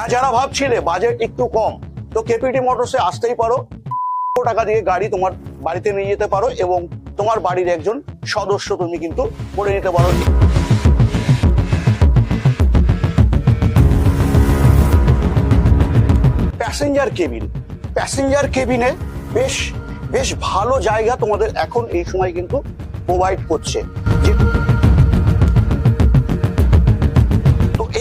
হ্যাঁ যারা ভাবছিলে বাজেট একটু কম, তো কেপিটি মোটরসে আসতেই পারো। টাকা দিয়ে গাড়ি তোমার বাড়িতে নিয়ে যেতে পারো এবং তোমার বাড়ির একজন সদস্য তুমি কিন্তু করে নিতে পারো। প্যাসেঞ্জার কেবিন প্যাসেঞ্জার কেবিনে বেশ বেশ ভালো জায়গা তোমাদের এখন এই সময় কিন্তু প্রোভাইড করছে।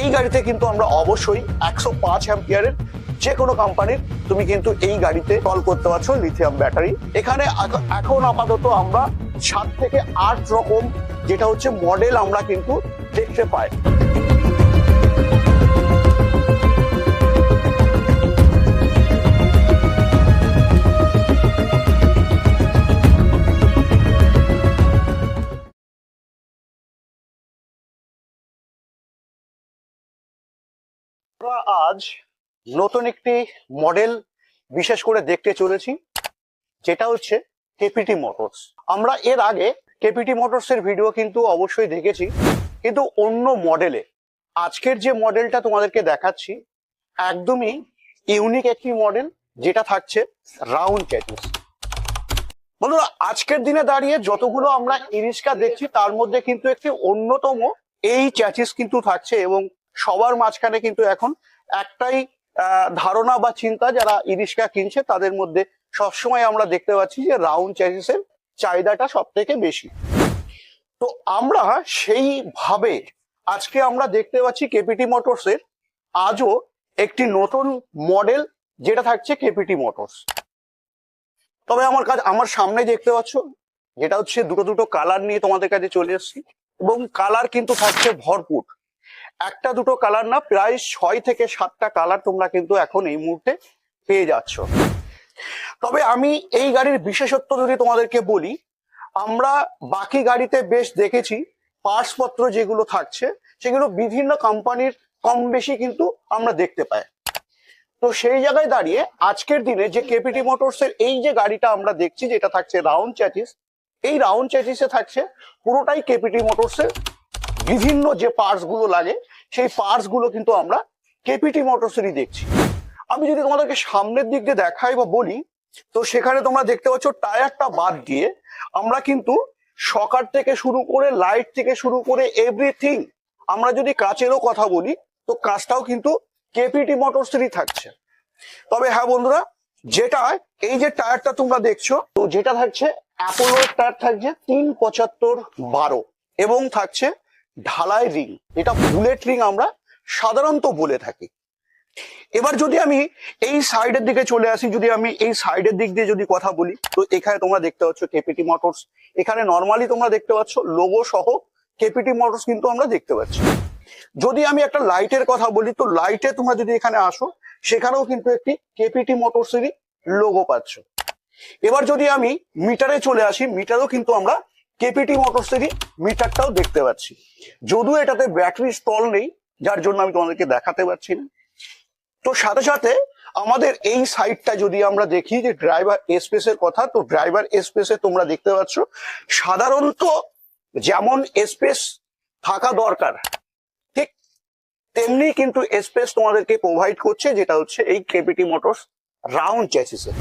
এই গাড়িতে কিন্তু আমরা অবশ্যই একশো পাঁচ অ্যাম্পিয়ারের যে কোনো কোম্পানির তুমি কিন্তু এই গাড়িতে কল করতে পারছ লিথিয়াম ব্যাটারি এখানে এখন আপাতত আমরা সাত থেকে আট রকম, যেটা হচ্ছে মডেল আমরা কিন্তু দেখতে পাই। আজ নতুন একটি মডেল বিশেষ করে দেখতে চলেছি, যেটা হচ্ছে কেপিটি মোটরস আমরা এর আগে কেপিটি মোটরস এর ভিডিও কিন্তু অবশ্যই দেখেছি, কিন্তু অন্য মডেলে আজকের যে মডেলটা তোমাদেরকে দেখাচ্ছি, একদমই ইউনিক একটি মডেল যেটা থাকছে রাউন্ড ক্যাটিস বন্ধুরা, আজকের দিনে দাঁড়িয়ে যতগুলো আমরা ইরিস্কা দেখছি, তার মধ্যে কিন্তু একটি অন্যতম এই চ্যাচিস কিন্তু থাকছে এবং সবার মাঝখানে কিন্তু এখন একটাই ধারণা বা চিন্তা যারা ইরিস্কা কিনছে, তাদের মধ্যে সবসময় আমরা দেখতে পাচ্ছি যে রাউন্ড চ্যাচিসের চাহিদাটা সব থেকে বেশি। তো আমরা সেইভাবে আজকে আমরা দেখতে পাচ্ছি কেপিটি মোটরসের আজও একটি নতুন মডেল যেটা থাকছে কেপিটি মোটরস। তবে আমার কাছে আমার সামনে দেখতে পাচ্ছ, যেটা হচ্ছে দুটো দুটো কালার নিয়ে তোমাদের কাছে চলে এসেছি এবং কালার কিন্তু থাকছে ভরপুর। একটা দুটো কালার না, প্রায় ছয় থেকে সাতটা কালার তোমরা কিন্তু এখন এই মুহূর্তে পেয়ে যাচ্ছ। তবে আমি এই গাড়ির বিশেষত্ব যদি তোমাদেরকে বলি, আমরা বাকি গাড়িতে বেশ দেখেছি পার্টস পত্র যেগুলো থাকছে, সেগুলো বিভিন্ন কোম্পানির কম বেশি কিন্তু আমরা দেখতে পাই। তো সেই জায়গায় দাঁড়িয়ে আজকের দিনে যে কেপিটি মোটরস এর এই যে গাড়িটা আমরা দেখছি, যেটা থাকছে রাউন্ড চ্যাটিস এই রাউন্ড চ্যাটিসে থাকছে পুরোটাই কেপিটি মোটরস এর বিভিন্ন যে পার্টসগুলো লাগে, সেই পার্টসগুলো কিন্তু আমরা কেপিটি মোটরস এরই দেখছি। আমি যদি তোমাদেরকে সামনের দিক দিয়ে দেখাই বা বলি, তো সেখানে তোমরা দেখতে পাচ্ছ টায়ারটা বাদ দিয়ে আমরা কিন্তু সকার থেকে শুরু করে লাইট থেকে শুরু করে এভরিথিং আমরা যদি কাচেরও কথা বলি, তো কাজটাও কিন্তু কেপিটি মোটরসেরই থাকছে। তবে হ্যাঁ বন্ধুরা, যেটা এই যে টায়ারটা তোমরা দেখছ, তো যেটা থাকছে অ্যাপোলোর টায়ার থাকছে তিন পঁচাত্তর বারো এবং থাকছে ঢালাই রিং এটা বুলেট রিং আমরা সাধারণত বলে থাকি। এবার যদি আমি এই সাইডের দিকে চলে আসি, যদি আমি এই সাইডের দিক দিয়ে যদি কথা বলি, তো এখানে তোমরা দেখতে পাচ্ছ কেপিটি মোটরস এখানে নর্মালি তোমরা দেখতে পাচ্ছ লোগো সহ কেপিটি মোটরস কিন্তু আমরা দেখতে পাচ্ছি। যদি আমি একটা লাইটের কথা বলি, তো লাইটে তোমরা যদি এখানে আসো, সেখানেও কিন্তু একটি কেপিটি মোটরসেরই লোগো পাচ্ছ। এবার যদি আমি মিটারে চলে আসি মিটারও কিন্তু আমরা কেপিটি মোটরসেরই মিটারটাও দেখতে পাচ্ছি। যদিও এটাতে ব্যাটারি স্টল নেই, যার জন্য আমি তোমাদেরকে দেখাতে পারছি না। তো সাথে সাথে আমাদের এই সাইডটা যদি আমরা দেখি যে ড্রাইভার এসপেসের কথা, তো ড্রাইভার এসপেসে তোমরা দেখতে পাচ্ছ, সাধারণত যেমন স্পেস থাকা দরকার, ঠিক তেমনি কিন্তু স্পেস তোমাদেরকে প্রোভাইড করছে, যেটা হচ্ছে এই কেপিটি মোটরস রাউন্ড চ্যাসিসে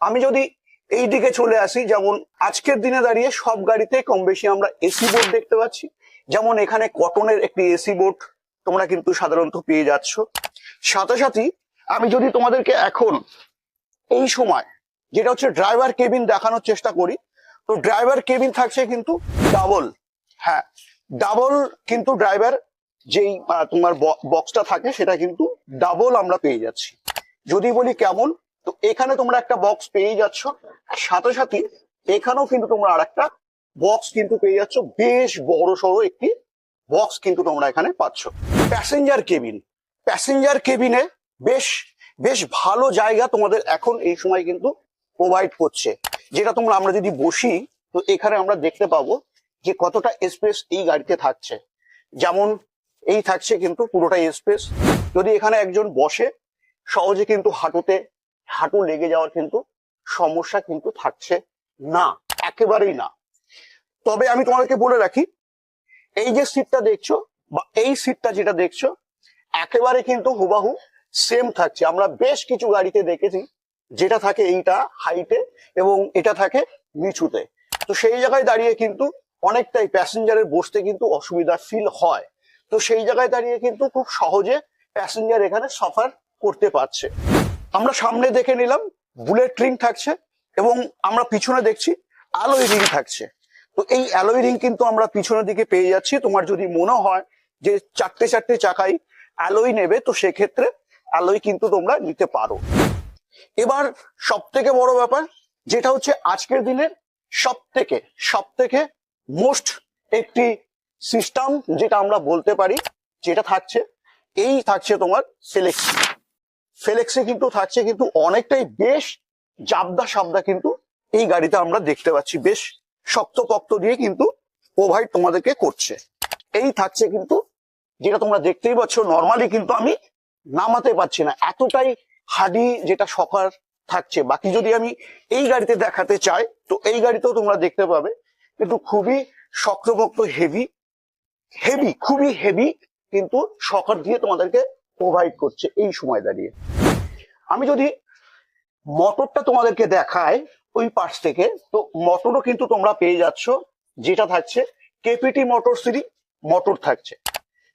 আমি যদি এই দিকে চলে আসি, যেমন আজকের দিনে দাঁড়িয়ে সব গাড়িতে কম বেশি আমরা এসি বোর্ড দেখতে পাচ্ছি। যেমন এখানে কটনের একটি এসি বোর্ড তোমরা কিন্তু সাধারণত পেয়ে যাচ্ছ। সাথে সাথে আমি যদি তোমাদেরকে এখন এই সময়, যেটা হচ্ছে ড্রাইভার কেবিন দেখানোর চেষ্টা করি, তো ড্রাইভার কেবিন থাকছে কিন্তু ডাবল হ্যাঁ ডাবল কিন্তু ড্রাইভার যেই তোমার বক্সটা থাকে সেটা কিন্তু ডাবল আমরা পেয়ে যাচ্ছি। যদি বলি কেমন তো এখানে তোমরা একটা বক্স পেয়ে যাচ্ছ। সাথে সাথে এখানেও কিন্তু তোমরা আর একটা বক্স কিন্তু পেয়ে যাচ্ছ। বেশ বড় সড়ো একটি বক্স কিন্তু তোমরা এখানে পাচ্ছ। প্যাসেঞ্জার কেবিন প্যাসেঞ্জার কেবিনে বেশ বেশ ভালো জায়গা তোমাদের এখন এই সময় কিন্তু প্রোভাইড করছে। যেটা তোমরা, আমরা যদি বসি, তো এখানে আমরা দেখতে পাবো যে কতটা স্পেস এই গাড়িতে থাকছে। যেমন এই থাকছে কিন্তু পুরোটাই স্পেস যদি এখানে একজন বসে, সহজে কিন্তু হাঁটুতে হাঁটু লেগে যাওয়ার কিন্তু সমস্যা কিন্তু থাকছে না, একেবারেই না। তবে আমি তোমাদেরকে বলে রাখি, এই যে সিটটা দেখছ বা এই সিটটা যেটা দেখছ, একেবারে কিন্তু হুবাহু সেম থাকছে। আমরা বেশ কিছু গাড়িতে দেখেছি, যেটা থাকে এইটা হাইটে এবং এটা থাকে নিচুতে। তো সেই জায়গায় দাঁড়িয়ে কিন্তু অনেকটাই প্যাসেঞ্জারের বসতে কিন্তু অসুবিধা ফিল হয়। তো সেই জায়গায় দাঁড়িয়ে কিন্তু খুব সহজে প্যাসেঞ্জার এখানে সফার করতে পারছে। আমরা সামনে দেখে নিলাম বুলেট রিং থাকছে এবং আমরা পিছনে দেখছি অ্যালোয় রিং থাকছে। তো এই অ্যালোয় রিং কিন্তু আমরা পিছনের দিকে পেয়ে যাচ্ছি। তোমার যদি মনে হয় যে চারটে চারটে চাকাই অ্যালোয় নেবে, তো সেক্ষেত্রে অ্যালোয় কিন্তু তোমরা নিতে পারো। এবার সব থেকে বড় ব্যাপার, যেটা হচ্ছে আজকের দিনের সব থেকে সব থেকে মোস্ট একটি সিস্টেম যেটা আমরা বলতে পারি, যেটা থাকছে, এই থাকছে তোমার ফেলেক্সি ফেলেক্সি কিন্তু থাকছে কিন্তু অনেকটাই বেশ জাবদা সাবদা কিন্তু এই গাড়িতে আমরা দেখতে পাচ্ছি। বেশ শক্তপক্ত দিয়ে কিন্তু প্রোভাইড তোমাদেরকে করছে। এই থাকছে কিন্তু যেটা তোমরা দেখতেই পাচ্ছ নর্মালি কিন্তু আমি নামাতে পারছি না। এতটাই হাডি যেটা সকার থাকছে। বাকি যদি আমি এই গাড়িতে দেখাতে চাই, তো এই গাড়িতেও তোমরা দেখতে পাবে কিন্তু খুবই শক্তপোক্ত হেভি হেভি খুবই হেভি কিন্তু সকার দিয়ে তোমাদেরকে প্রোভাইড করছে এই সময় দাঁড়িয়ে। আমি যদি মোটরটা তোমাদেরকে দেখাই ওই পাশ থেকে, তো মটরও কিন্তু তোমরা পেয়ে যাচ্ছ, যেটা থাকছে কেপিটি মটর সিরি মোটর থাকছে।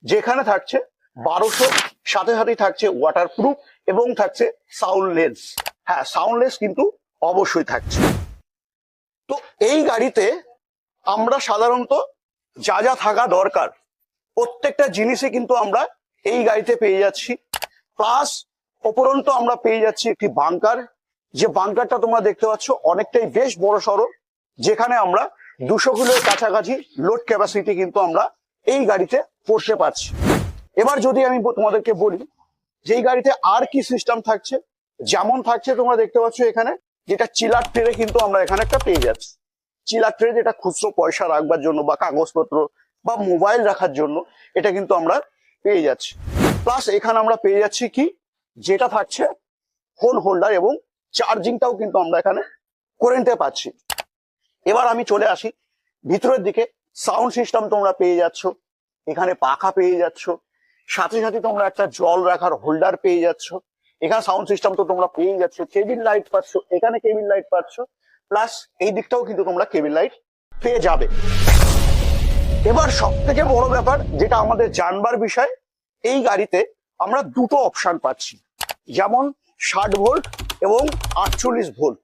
যেখানে থাকছে বারোশো, সাথে সাথেই থাকছে ওয়াটারপ্রুফ এবং থাকছে সাউন্ডলেস হ্যাঁ সাউন্ডলেস কিন্তু অবশ্যই থাকছে। তো এই গাড়িতে আমরা সাধারণত যা যা থাকা দরকার, প্রত্যেকটা জিনিসই কিন্তু আমরা এই গাড়িতে পেয়ে যাচ্ছি। প্লাস উপরন্ত আমরা পেয়ে যাচ্ছি একটি বাংকার যে বাংকারটা তোমরা দেখতে পাচ্ছ, অনেকটাই বেশ বড় সড়ো, যেখানে আমরা দুশো কিলোর কাছাকাছি লোড ক্যাপাসিটি কিন্তু আমরা এই গাড়িতে করতে পারছি। এবার যদি আমি তোমাদেরকে বলি, যে এই গাড়িতে আর কি সিস্টেম থাকছে, যেমন থাকছে তোমরা দেখতে পাচ্ছ এখানে, যেটা চিলার ট্রে কিন্তু আমরা এখানে একটা পেয়ে যাচ্ছি। চিলার ট্রে যেটা খুচরো পয়সা রাখবার জন্য বা কাগজপত্র বা মোবাইল রাখার জন্য, এটা কিন্তু আমরা পেয়ে যাচ্ছি। প্লাস এখানে আমরা পেয়ে যাচ্ছি কি যেটা থাকছে ফোন হোল্ডার এবং চার্জিংটাও কিন্তু আমরা এখানে করে নিতে পারছি। এবার আমি চলে আসি, ভিতরের দিকে সাউন্ড সিস্টেম তোমরা পেয়ে যাচ্ছ, এখানে পাখা পেয়ে যাচ্ছ, সাথে সাথে তোমরা একটা জল রাখার হোল্ডার পেয়ে যাচ্ছ, এখানে সাউন্ড সিস্টেম তো তোমরা পেয়ে যাচ্ছ কেবিন লাইট পাচ্ছ, এখানে কেবিন লাইট পাচ্ছ প্লাস এই দিকটাও কিন্তু তোমরা কেবিন লাইট পেয়ে যাবে। এবার সব থেকে বড় ব্যাপার যেটা আমাদের জানবার বিষয়, এই গাড়িতে আমরা দুটো অপশন পাচ্ছি। যেমন ষাট ভোল্ট এবং আটচল্লিশ ভোল্ট।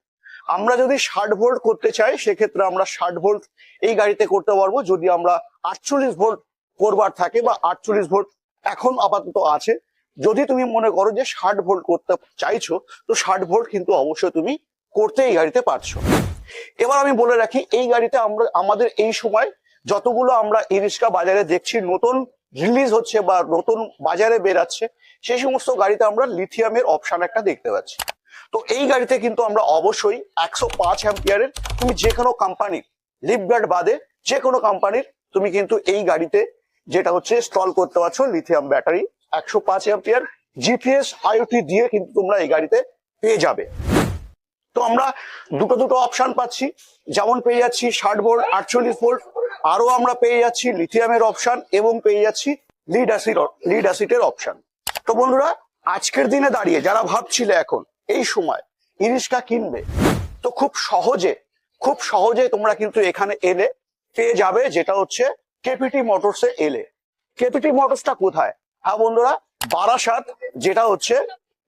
আমরা যদি ষাট ভোল্ট করতে চাই, সেক্ষেত্রে আমরা ষাট ভোল্ট এই গাড়িতে করতে পারব। যদি আমরা আটচল্লিশ ভোল্ট করবার থাকে বা আটচল্লিশ ভোল্ট এখন আপাতত আছে, যদি তুমি মনে করো যে ষাট ভোল্ট করতে চাইছো, তো ষাট ভোল্ট কিন্তু অবশ্যই তুমি করতে এই গাড়িতে পারছ। এবার আমি বলে রাখি, এই গাড়িতে আমরা, আমাদের এই সময় যতগুলো আমরা ই রিক্সা বাজারে দেখছি, নতুন রিলিজ হচ্ছে বা নতুন বাজারে বেরাচ্ছে, সেই সমস্ত গাড়িতে আমরা লিথিয়ামের অপশন একটা দেখতে পাচ্ছি। তো এই গাড়িতে কিন্তু আমরা অবশ্যই একশো পাঁচ অ্যাম্পিয়ারের তুমি যে কোনো কোম্পানির লিপগার্ড বাদে যে কোনো কোম্পানির তুমি কিন্তু এই গাড়িতে যেটা হচ্ছে স্টল করতে পারছ লিথিয়াম ব্যাটারি একশো পাঁচ অ্যাম্পিয়ার জিপিএস আইওটি দিয়ে কিন্তু তোমরা এই গাড়িতে পেয়ে যাবে। তো আমরা দুটো দুটো অপশন পাচ্ছি, যেমন পেয়ে যাচ্ছি ষাট ভোল্ট আটচল্লিশ ভোল্ট আরও আমরা পেয়ে যাচ্ছি লিথিয়ামের অপশন এবং পেয়ে যাচ্ছি লিড অ্যাসিড লিড অ্যাসিডের অপশন তো বন্ধুরা, আজকের দিনে দাঁড়িয়ে যারা ভাবছিলে এখন, এই সময় ইরিশকা কিনবে, তো খুব সহজে খুব সহজে তোমরা কিন্তু এখানে এলে, পেয়ে যাবে যেটা হচ্ছে কেপিটি মোটরসে এলে। কেপিটি মোটরসটা কোথায়? হ্যাঁ বন্ধুরা, বারাসাত, যেটা হচ্ছে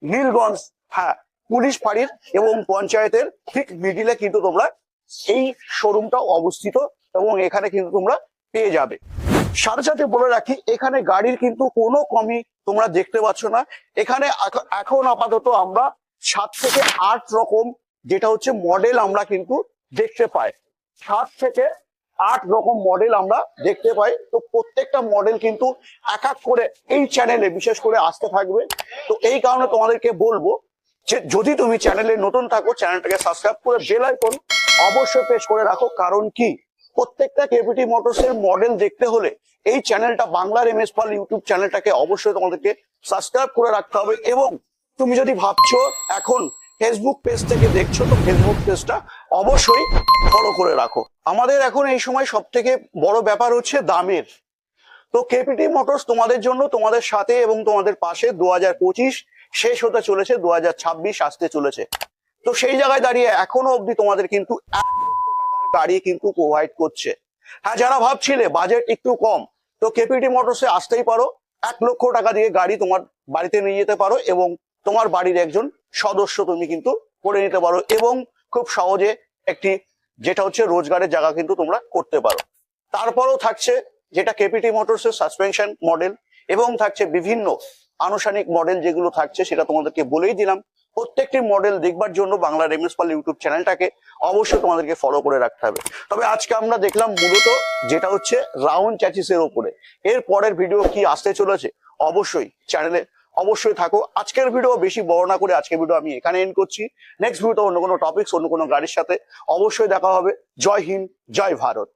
নীলগঞ্জ হ্যাঁ পুলিশ ফাঁড়ির এবং পঞ্চায়েতের ঠিক মিডিলে কিন্তু তোমরা এই শোরুমটা অবস্থিত। এবং এখানে কিন্তু তোমরা পেয়ে যাবে। সাথে সাথে বলে রাখি, এখানে গাড়ির কিন্তু কোনো কমই তোমরা দেখতে পাচ্ছ না। এখানে এখ- এখন আপাতত আমরা সাত থেকে আট রকম যেটা হচ্ছে মডেল আমরা কিন্তু দেখতে পাই। সাত থেকে আট রকম মডেল আমরা দেখতে পাই। তো প্রত্যেকটা মডেল কিন্তু এক এক করে এই চ্যানেলে বিশেষ করে আসতে থাকবে। তো এই কারণে তোমাদেরকে বলব যে, যদি তুমি চ্যানেলে নতুন থাকো চ্যানেলটাকে সাবস্ক্রাইব করে বেল আইকন অবশ্যই প্রেস করে রাখো। কারণ কি? প্রত্যেকটা কেপিটি মোটরস এর মডেল দেখতে হলে এই চ্যানেলটা বাংলার এমএস পাল ইউটিউব চ্যানেলটাকে অবশ্যই তোমাদেরকে সাবস্ক্রাইব করে রাখতে হবে এবং তুমি যদি ভাবছ এখন ফেসবুক পেজ থেকে দেখছ, তো ফেসবুক পেজটা অবশ্যই ফলো করে রাখো। আমাদের এখন এই সময় সব থেকে বড় ব্যাপার হচ্ছে দামের। তো কেপিটি মোটরস তোমাদের জন্য, তোমাদের সাথে এবং তোমাদের পাশে দু হাজার পঁচিশ শেষ হতে চলেছে, দু হাজার ছাব্বিশ আসতে চলেছে। তো সেই জায়গায় দাঁড়িয়ে এখনও অবধি তোমাদের কিন্তু এক গাড়ি কিন্তু প্রোভাইড করছে। হ্যাঁ যারা ভাবছিলে বাজেট একটু কম, তো কেপিটি মোটরসে আসতেই পারো। এক লক্ষ টাকা দিয়ে গাড়ি তোমার বাড়িতে নিয়ে যেতে পারো এবং তোমার বাড়ির একজন সদস্য তুমি কিন্তু করে নিতে পারো এবং খুব সহজে একটি যেটা হচ্ছে রোজগারের জায়গা কিন্তু তোমরা করতে পারো। তারপরেও থাকছে যেটা কেপিটি মোটরসের সাসপেনশন মডেল এবং থাকছে বিভিন্ন আনুষ্ঠানিক মডেল যেগুলো থাকছে সেটা তোমাদেরকে বলেই দিলাম। প্রত্যেকটি মডেল দেখবার জন্য বাংলা রেমিস পাল ইউটিউব চ্যানেলটাকে অবশ্যই তোমাদেরকে ফলো করে রাখতে হবে। তবে আজকে আমরা দেখলাম মূলত যেটা হচ্ছে রাউন্ড চ্যাচিসের ওপরে এর পরের ভিডিও কি আসতে চলেছে? অবশ্যই চ্যানেলে অবশ্যই থাকো। আজকের ভিডিও বেশি বড় না করে আজকের ভিডিও আমি এখানে এন্ড করছি। নেক্সট ভিডিওতে অন্য কোনো টপিকস অন্য কোনো গাড়ির সাথে অবশ্যই দেখা হবে। জয় হিন্দ, জয় ভারত।